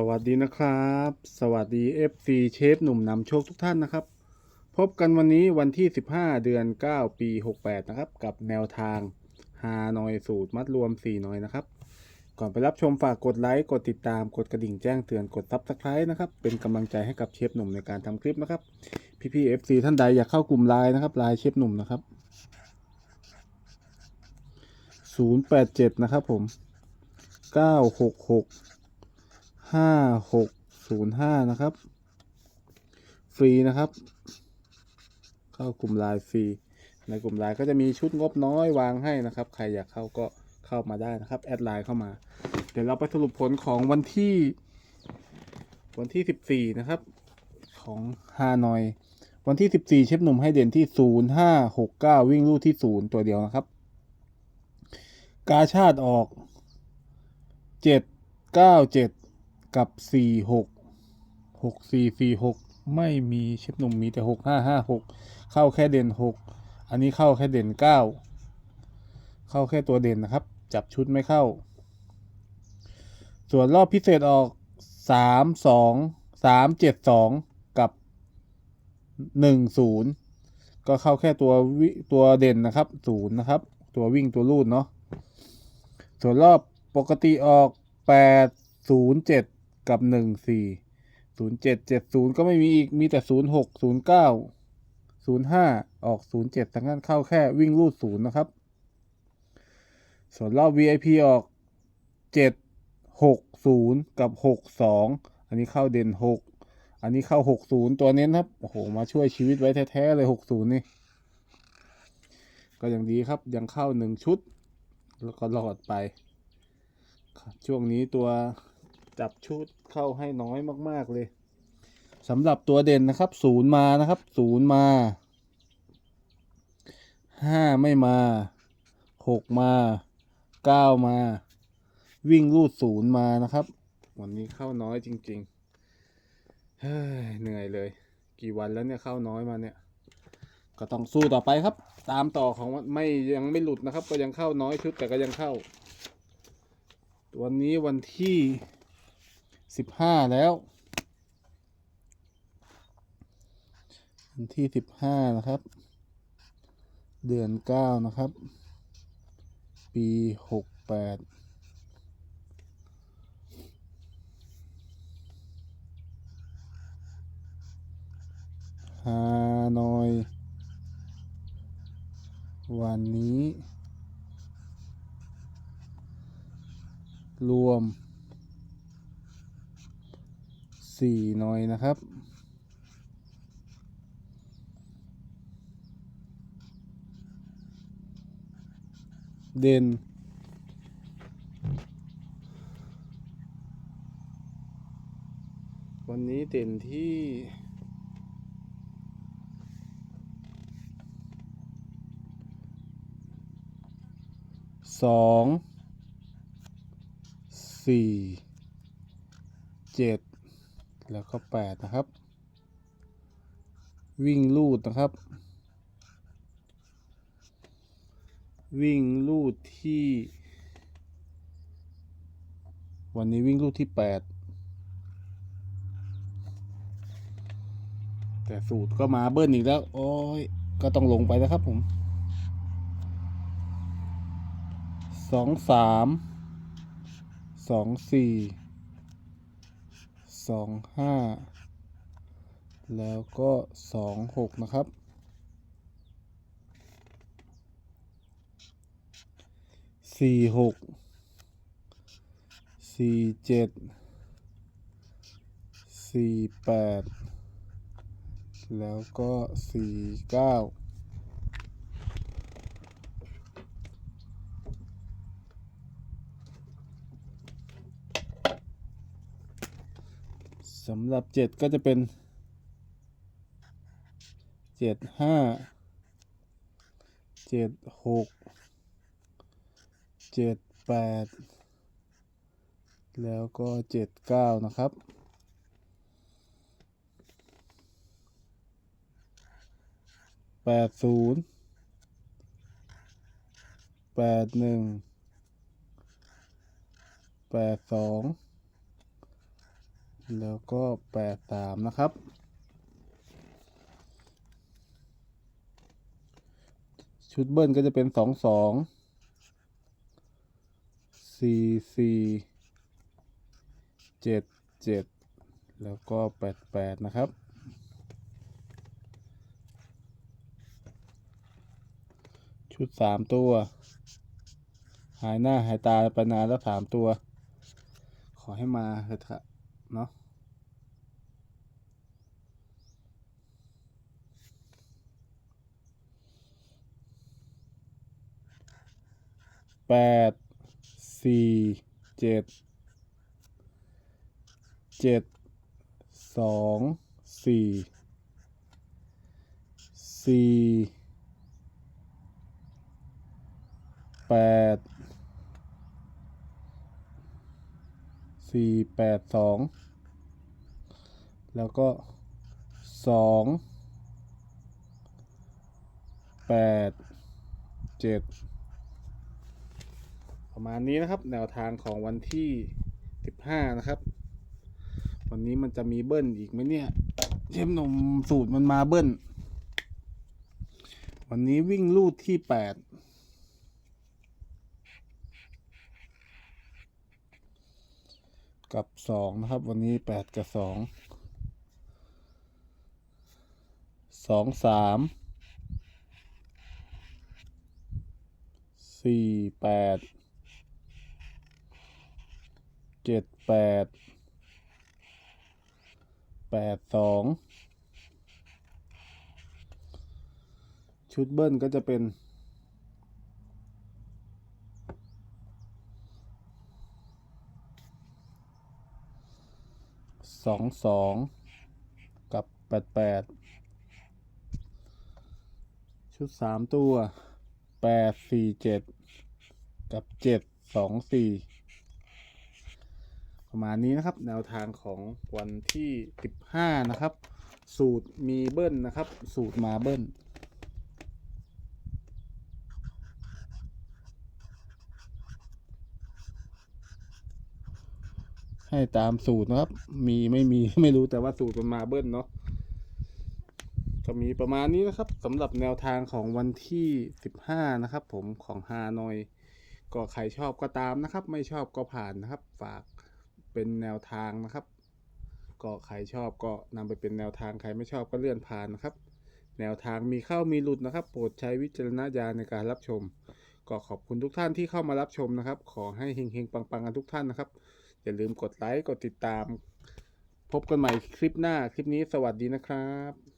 สวัสดีนะครับ สวัสดี FC เชฟหนุ่มนำโชคทุกท่านนะครับ พบกันวันนี้วันที่ 15 เดือน 9 ปี 68 นะครับ กับแนวทางฮานอยสูตรมัดรวม 4 หน่อยนะครับ ก่อนไปรับชมฝากกดไลค์กดติดตามกดกระดิ่งแจ้งเตือนกดซับสไครต์นะครับ เป็นกำลังใจให้กับเชฟหนุ่มในการทำคลิปนะครับ พี่ๆ FC ท่านใดอยากเข้ากลุ่มไลน์นะครับไลน์เชฟหนุ่มนะครับ 087 นะครับผม 966 ห้าหกศูนย์ห้านะครับ ฟรีนะครับ เข้ากลุ่มไลน์ฟรี ในกลุ่มไลน์ก็จะมีชุดงบน้อยวางให้นะครับ ใครอยากเข้าก็เข้ามาได้นะครับ แอดไลน์เข้ามา เดี๋ยวเราไปสรุปผลของวันที่ วันที่สิบสี่นะครับ ของฮานอย วันที่สิบสี่เชฟหนุ่มให้เด่นที่ศูนย์ห้าหกเก้าวิ่งลู่ที่ศูนย์ตัวเดียวนะครับ กาชาติออกเจ็ดเก้าเจ็ด กับสี่หกหกสี่สี่หกไม่มีเชฟหนุ่มมีแต่หกห้าห้าหกเข้าแค่เด่นหกอันนี้เข้าแค่เด่นเก้าเข้าแค่ตัวเด่นนะครับ จับชุดไม่เข้า ส่วนรอบพิเศษออกสามสองสามเจ็ดสองกับหนึ่งศูนย์ก็เข้าแค่ตัววิตัวเด่นนะครับศูนย์นะครับ ตัววิ่งตัวลูดเนาะส่วนรอบปกติออกแปดศูนย์เจ็ด กับหนึ่งสี่ศูนย์เจ็ดเจ็ดศูนย์ก็ไม่มีอีก มีแต่ศูนย์หกศูนย์เก้าศูนย์ห้าออกศูนย์เจ็ดทั้งนั้นเข้าแค่วิ่งรูดศูนย์นะครับ ส่วนรอบ VIP ออกเจ็ดหกศูนย์กับหกสองอันนี้เข้าเด่นหกอันนี้เข้าหกศูนย์ตัวเน้นครับ โอ้โห มาช่วยชีวิตไว้แท้ๆเลยหกศูนย์นี่ ก็ยังดีครับ ยังเข้าหนึ่งชุด แล้วก็รอดไป ช่วงนี้ตัว จับชุดเข้าให้น้อยมาก ๆ เลยสำหรับตัวเด่นนะครับศูนย์มานะครับศูนย์มาห้าไม่มาหกมาเก้ามา วิ่งรูดศูนย์มานะครับ วันนี้เข้าน้อยจริงๆเฮ้ยเหนื่อยเลย กี่วันแล้วเนี่ยเข้าน้อยมาเนี่ย ก็ต้องสู้ต่อไปครับ ตามต่อของไม่ยังไม่หลุดนะครับ ก็ยังเข้าน้อยชุดแต่ก็ยังเข้า วันนี้วันที่ สิบห้าแล้ววันที่สิบห้านะครับ เดือนเก้านะครับ ปีหกแปดฮานอย วันนี้ รวม สี่หน่อยนะครับ เด่นวันนี้เด่นที่สองสี่เจ็ด แล้วก็แปดนะครับ วิ่งลูดนะครับ วิ่งลูดที่ วันนี้วิ่งลูดที่แปดแต่สูตรก็มาเบิ้ลอีกแล้ว โอ้ย ก็ต้องลงไปนะครับผมสองสามสองสี่ สองห้าแล้วก็สองหกนะครับ สี่หก สี่เจ็ด สี่แปด แล้วก็สี่เก้า สำหรับเจ็ดก็จะเป็นเจ็ดห้าเจ็ดหกเจ็ดแปดแล้วก็เจ็ดเก้านะครับ แปดศูนย์แปดหนึ่งแปดสอง แล้วก็แปดสามนะครับ ชุดเบิ้ลก็จะเป็นสองสองสี่สี่เจ็ดเจ็ดแล้วก็แปดแปดนะครับชุดสามตัว หายหน้าหายตาไปนานแล้วสามตัว ขอให้มาเถอะครับ เนาะแปดสี่เจ็ดเจ็ดสองสี่สี่แปด สี่แปดสองแล้วก็สองแปดเจ็ดประมาณนี้นะครับ แนวทางของวันที่สิบห้านะครับ วันนี้มันจะมีเบิ้ลอีกไหมเนี่ยเชฟนมสูตรมันมาเบิ้ลวันนี้วิ่งลูดที่แปด กับสองนะครับ วันนี้แปดกับสองสองสามสี่แปดเจ็ดแปดแปดสองชุดเบิ้ลก็จะเป็น สองสองกับแปดแปดชุดสามตัวแปดสี่เจ็ดกับเจ็ดสองสี่ประมาณนี้นะครับ แนวทางของวันที่15นะครับ สูตรมีเบิ้ลนะครับ สูตรมาเบิ้ล ให้ตามสูตรนะครับ มีไม่มีไม่รู้แต่ว่าสูตรมันมาเบิ้ลเนาะก็มีประมาณนี้นะครับสำหรับแนวทางของวันที่ 15 นะครับ ผมของฮานอย ก็ใครชอบก็ตามนะครับ ไม่ชอบก็ผ่านนะครับ ฝากเป็นแนวทางนะครับ ก็ใครชอบก็นำไปเป็นแนวทางใครไม่ชอบก็เลื่อนผ่านนะครับ แนวทางมีเข้ามีหลุดนะครับ โปรดใช้วิจารณญาณในการรับชม ก็ขอบคุณทุกท่านที่เข้ามารับชมนะครับ ขอให้เฮงๆปังๆกันทุกท่านนะครับ อย่าลืมกดไลค์ กดติดตาม พบกันใหม่คลิปหน้า คลิปนี้สวัสดีนะครับ